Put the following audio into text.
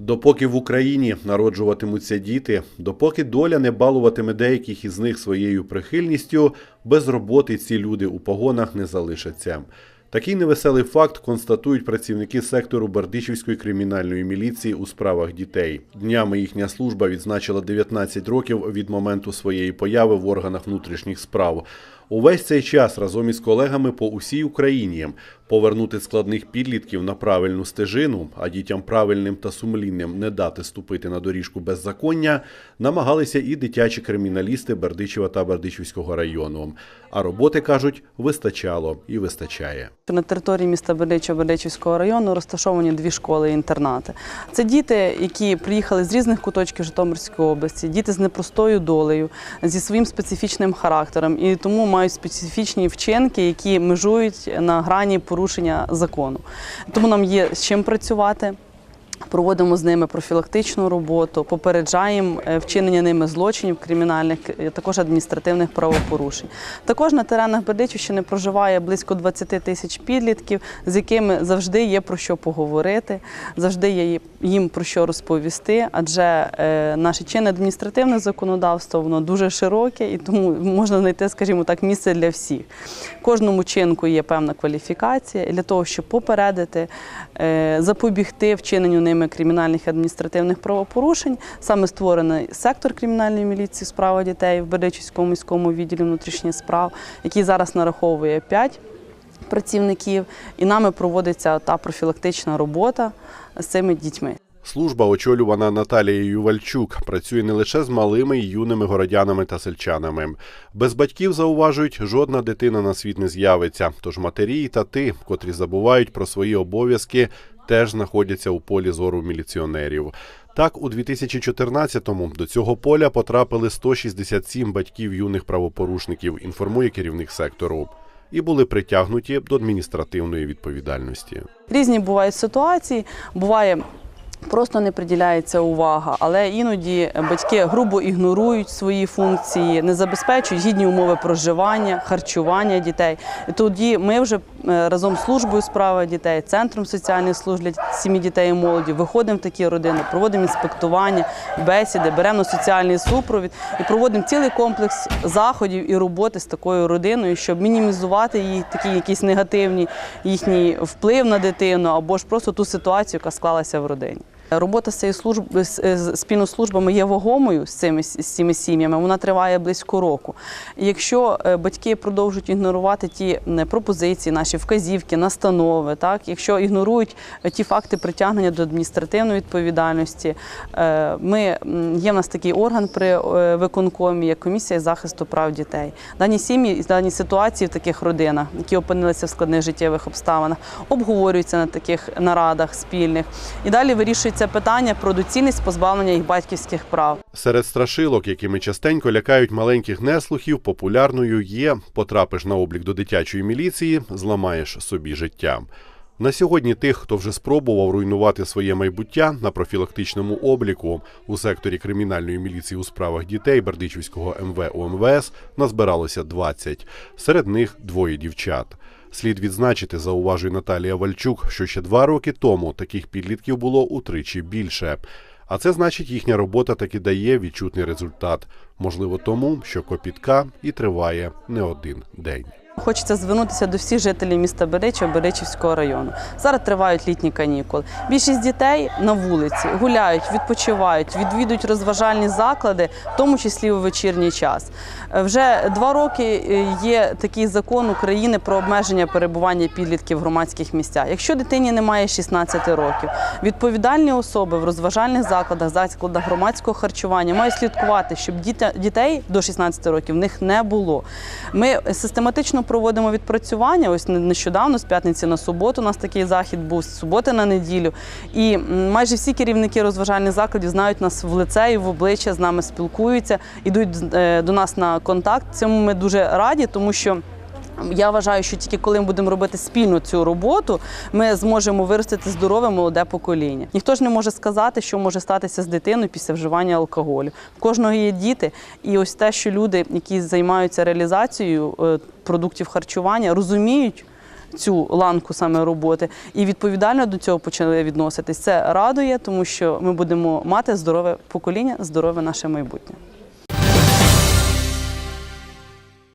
Допоки в Україні народжуватимуться діти, допоки доля не балуватиме деяких із них своєю прихильністю, без роботи ці люди у погонах не залишаться. Такий невеселий факт констатують працівники сектору Бердичівської кримінальної міліції у справах дітей. Днями їхня служба відзначила 19 років від моменту своєї появи в органах внутрішніх справ. Увесь цей час разом із колегами по усій Україні повернути складних підлітків на правильну стежину, а дітям правильним та сумлінним не дати ступити на доріжку беззаконня, намагалися і дитячі криміналісти Бердичева та Бердичівського району. А роботи кажуть, вистачало і вистачає. На території міста Бердичева Бердичівського району розташовані дві школи-інтернати. Це діти, які приїхали з різних куточків Житомирської області, діти з непростою долею, зі своїм специфічним характером, і тому мають специфічні вчинки, які межують на грані порушення закону. Тому нам є з чим працювати. Проводимо з ними профілактичну роботу, попереджаємо е, вчинення ними злочинів кримінальних, е, також адміністративних правопорушень. Також на теренах Бердичівщини проживає близько 20 тисяч підлітків, з якими завжди є про що поговорити, завжди є їм про що розповісти, адже е, наше чинне адміністративне законодавство воно дуже широке і тому можна знайти, скажімо так, місце для всіх. Кожному чинку є певна кваліфікація для того, щоб попередити, запобігти вчиненню ними кримінальних і адміністративних правопорушень. Саме створений сектор кримінальної міліції справа дітей в Бердичівському міському відділі внутрішніх справ, який зараз нараховує 5 працівників, і нами проводиться та профілактична робота з цими дітьми. Служба, очолювана Наталією Вальчук, працює не лише з малими і юними городянами та сельчанами. Без батьків зауважують, жодна дитина на світ не з'явиться. Тож матері і тати, котрі забувають про свої обов'язки, теж знаходяться у полі зору міліціонерів. Так, у 2014-му до цього поля потрапили 167 батьків юних правопорушників. Інформує керівник сектору. І були притягнуті до адміністративної відповідальності. Різні бувають ситуації, буває. Просто не приділяється увага, але іноді батьки грубо ігнорують свої функції, не забезпечують гідні умови проживання, харчування дітей. І тоді ми вже е, разом з службою справи дітей, центром соціальних служб для сім'ї дітей і молоді виходимо в такі родини, проводимо інспектування, бесіди, беремо соціальний супровід і проводимо цілий комплекс заходів і роботи з такою родиною, щоб мінімізувати її такі якісь негативні їхній вплив на дитину або ж просто ту ситуацію, яка склалася в родині. Робота з цією службою з спільно з службами є вагомою з цими з цими сім'ями. Вона триває близько року. І якщо е, батьки продовжують ігнорувати ті е, пропозиції, наші вказівки, настанови, так якщо ігнорують е, ті факти притягнення до адміністративної відповідальності, ми є в нас такий орган при виконкомі, як комісія захисту прав дітей. Дані сім'ї дані ситуації в таких родинах, які опинилися в складних життєвих обставинах, обговорюються на таких нарадах спільних і далі вирішують це питання про доцільність позбавлення їх батьківських прав. Серед страшилок, якими частенько лякають маленьких неслухів, популярною є потрапиш на облік до дитячої міліції, зламаєш собі життя. На сьогодні тих, хто вже спробував руйнувати своє майбуття на профілактичному обліку у секторі кримінальної міліції у справах дітей Бердичівського МВ УМВС назбиралося 20. Серед них двоє дівчат. Слід відзначити, зауважує Наталія Вальчук, що ще два роки тому таких підлітків було утричі більше. А це значить, їхня робота таки дає відчутний результат. Можливо, тому що копітка і триває не один день. Хочеться звернутися до всіх жителів міста Береча, Беречівського району. Зараз тривають літні канікули. Більшість дітей на вулиці гуляють, відпочивають, відвідують розважальні заклади, в тому числі у вечірній час. Вже два роки е, є такий закон України про обмеження перебування підлітків в громадських місцях. Якщо дитині немає 16 років, відповідальні особи в розважальних закладах, закладах громадського харчування мають слідкувати, щоб дітей до 16 років в них не було. Ми систематично проводимо відпрацювання. Ось нещодавно, з п'ятниці на суботу, у нас такий захід був з суботи на неділю. І майже всі керівники розважальних закладів знають нас в лице і в обличчя, з нами спілкуються, йдуть е, до нас на контакт. Цьому ми дуже раді, тому що. Я вважаю, що тільки коли ми будемо робити спільно цю роботу, ми зможемо виростити здорове молоде покоління. Ніхто ж не може сказати, що може статися з дитиною після вживання алкоголю. В кожного є діти, і ось те, що люди, які займаються реалізацією е, продуктів харчування, розуміють. цю ланку саме роботи і відповідально до цього почали відноситись. Це радує, тому що ми будемо мати здорове покоління, здорове наше майбутнє.